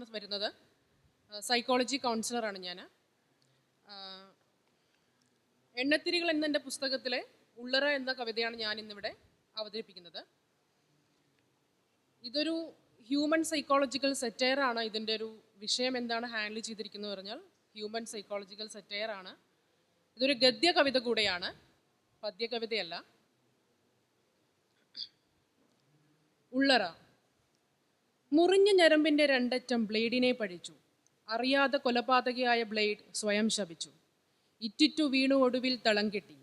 നിന്നാണ് വരുന്നത്. സൈക്കോളജി കൗൺസിലറാണ് ഞാൻ. എണ്ണത്തിരികൾ എന്നെന്റെ പുസ്തകത്തിലെ ഉള്ളറ എന്ന കവിതയാണ് ഞാൻ ഇന്നിവിടെ അവതരിപ്പിക്കുന്നത്. ഇതൊരു ഹ്യൂമൻ സൈക്കോളജിക്കൽ സെറ്റയർ ആണ്. ഇതിന്റെ ഒരു വിഷയം എന്താണ് ഹാൻഡിൽ ചെയ്തിരിക്കുന്നത് പറഞ്ഞാൽ ഹ്യൂമൻ സൈക്കോളജിക്കൽ സെറ്റയർ ആണ്. ഇതൊരു ഗദ്യ കവിത കൂടെയാണ്. പദ്യ കവിതയല്ല ഉള്ളറ. മുറിഞ്ഞ ഞരമ്പിന്റെ രണ്ടറ്റം ബ്ലേഡിനെ പഴിച്ചു. അറിയാതെ കൊലപാതകയായ ബ്ലേഡ് സ്വയം ശപിച്ചു. ഇറ്റിറ്റു വീണു ഒടുവിൽ തളം കെട്ടി.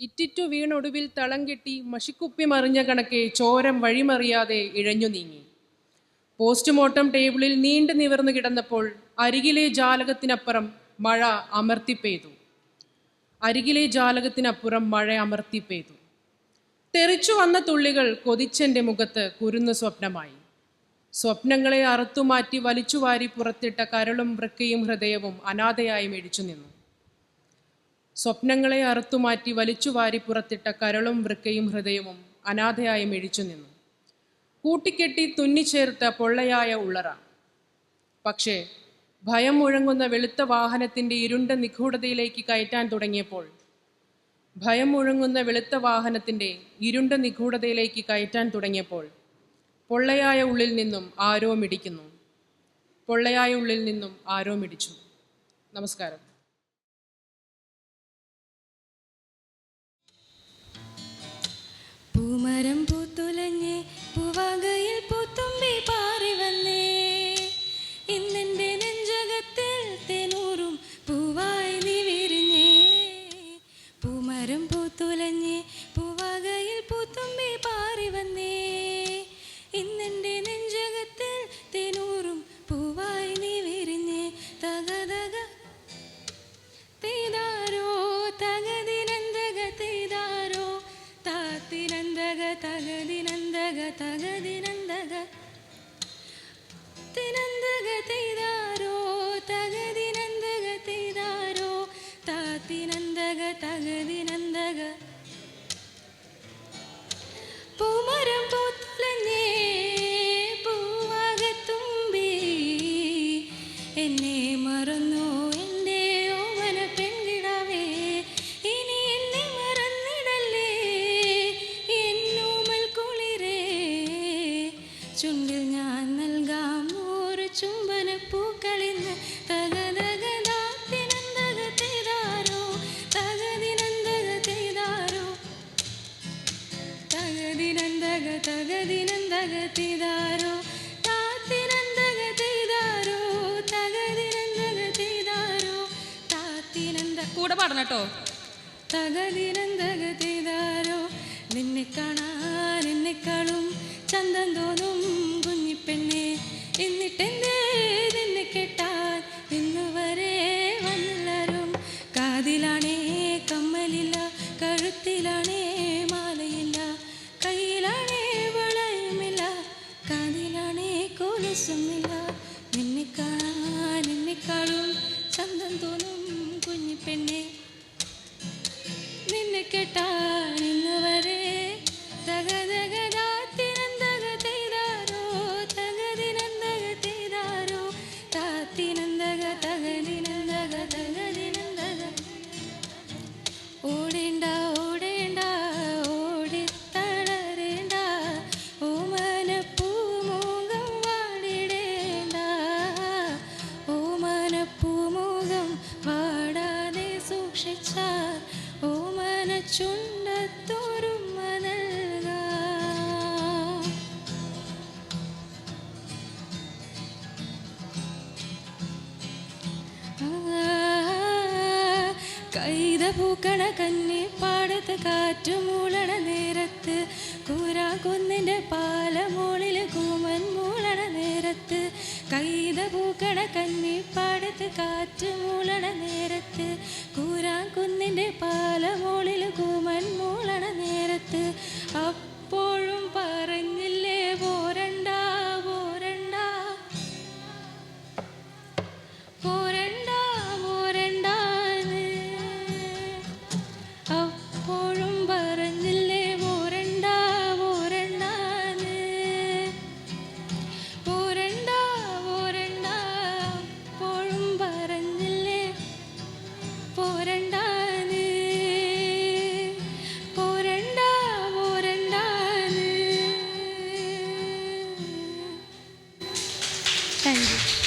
ഇറ്റിറ്റു വീണൊടുവിൽ തളം കെട്ടി മഷിക്കുപ്പി മറിഞ്ഞ കണക്കെ ചോരം വഴിമറിയാതെ ഇഴഞ്ഞു നീങ്ങി. പോസ്റ്റ്മോർട്ടം ടേബിളിൽ നീണ്ടു നിവർന്നു കിടന്നപ്പോൾ അരികിലെ ജാലകത്തിനപ്പുറം മഴ അമർത്തിപ്പെയ്തു അരികിലെ ജാലകത്തിനപ്പുറം മഴ അമർത്തിപ്പെയ്തു തെറിച്ചു വന്ന തുള്ളികൾ കൊതിച്ചെന്റെ മുഖത്ത് കുരുന്നു സ്വപ്നമായി. സ്വപ്നങ്ങളെ അറുത്തുമാറ്റി വലിച്ചുവാരി പുറത്തിട്ട കരളും വൃക്കയും ഹൃദയവും അനാഥയായി മേടിച്ചു നിന്നു. സ്വപ്നങ്ങളെ അറുത്തുമാറ്റി വലിച്ചുവാരി പുറത്തിട്ട കരളും വൃക്കയും ഹൃദയവും അനാഥയായി മേടിച്ചു നിന്നു. കൂട്ടിക്കെട്ടി തുന്നിച്ചേർത്ത പൊള്ളയായ ഉള്ളറ. പക്ഷേ ഭയം മുഴങ്ങുന്ന വെളുത്ത വാഹനത്തിന്റെ ഇരുണ്ട നിഗൂഢതയിലേക്ക് കയറ്റാൻ തുടങ്ങിയപ്പോൾ ഭയം മുഴങ്ങുന്ന വെളുത്ത വാഹനത്തിന്റെ ഇരുണ്ട നിഗൂഢതയിലേക്ക് കയറ്റാൻ തുടങ്ങിയപ്പോൾ പൊള്ളയായ ഉള്ളിൽ നിന്നും ആരോ മിടിക്കുന്നു. പൊള്ളയായ ഉള്ളിൽ നിന്നും ആരോ മിടിച്ചു. നമസ്കാരം. പൂമരം പൂത്തുലഞ്ഞ് പൂവാകയിൽ പൂത്തുമ്പി പാറി വന്നേ. ഇന്നെന്റെ നെഞ്ചകത്തിൽ തേനൂറും പൂവായി നീ വിരിഞ്ഞേ. പൂമരം പൂത്തുലഞ്ഞ് പൂവാകയിൽ പൂത്തുമ്പി പാറി വന്നേ. ഇന്നെന്റെ നെഞ്ചകത്തിൽ കൂടെ പാടണം കേട്ടോ. തകതിനന്തക നിന്നെ കാണാൻ എന്നെക്കാളും ചന്തം തോന്നും കുഞ്ഞിപ്പെണ്ണെ. എന്നിട്ടെന്തേ ഓമന ചുണ്ടത്തോരുമ കൈത കന്നി പാടത്ത് കാറ്റു മൂളണ നേരത്ത് കൂരാ കുന്നിന്റെ പാലമോളിൽ കൂമൻ കാലത്ത് കൈത പൂക്കണ കന്നിപ്പാടത്ത് കാറ്റ് മൂളണ നേരത്ത് കൂരാൻ കുന്നിന്റെ പാലമോളിൽ കൂമൻ മൂളണ നേരത്ത് അപ്പ 看一